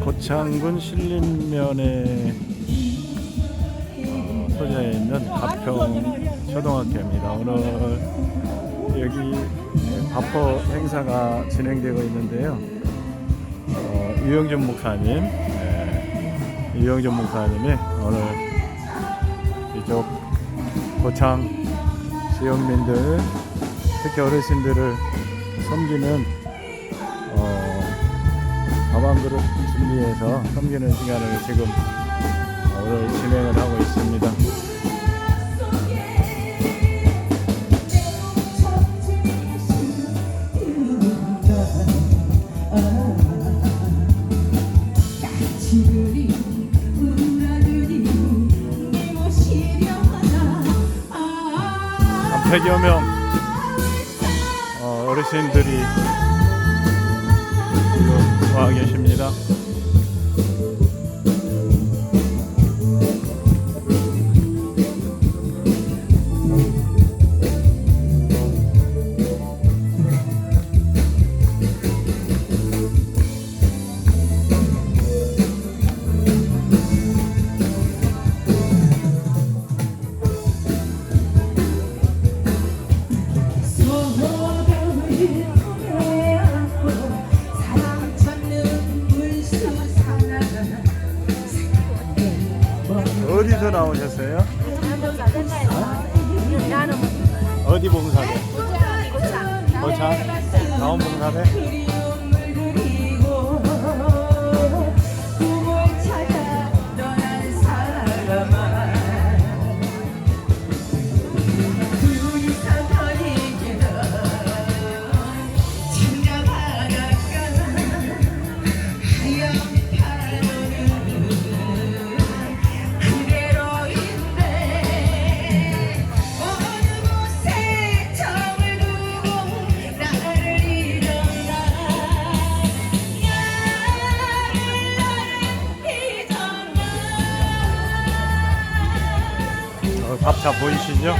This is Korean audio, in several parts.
고창군 신림면에 어, 소재에 있는 가평 초등학교입니다. 오늘 여기 바퍼 행사가 진행되고 있는데요. 어, 유영준 목사님, 네, 유영준 목사님이 오늘 이쪽 고창 지역민들, 특히 어르신들을 섬기는 어, 밥한그릇 준비해서 섬기는 시간을 지금 오늘 진행을 하고 있습니다. 아한 100여 명 어, 어르신들이 와 계십니다. 어디서 나오셨어요? 어디 봉사대? 고창 고창? 나온 봉사대? 밥차 보이시죠?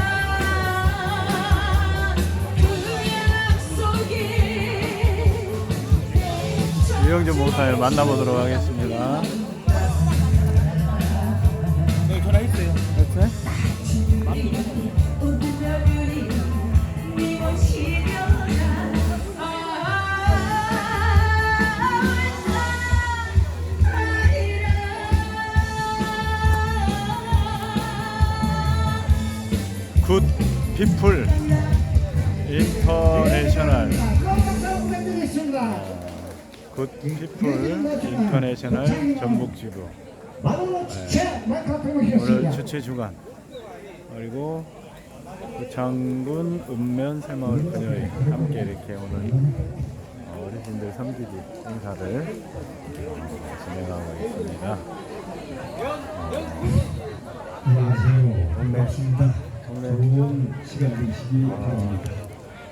유영준 목사님 만나보도록 하겠습니다. 네, 전화했어요. 우리 굿 피플 인터내셔널 굿 피플 인터내셔널 전북지구 오늘 주최 주간 그리고 그 장군 읍면 새마을 그녀의 함께 이렇게 오늘 어르신들 섬기기 행사를 어, 진행하고 있습니다. 안녕하세요. 동네. 반갑습니다. 좋은 시간 되시기 바랍니다.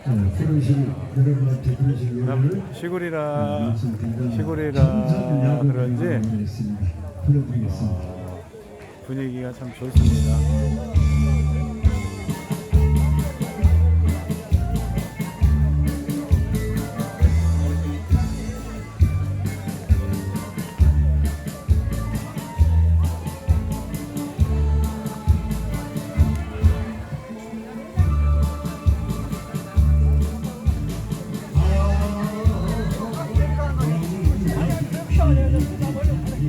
어, 부르실 여러분한테 부르실 노래를 시골이라 말씀드리면 시골이라 그런지 불러드리겠습니다. 어, 분위기가 참 좋습니다.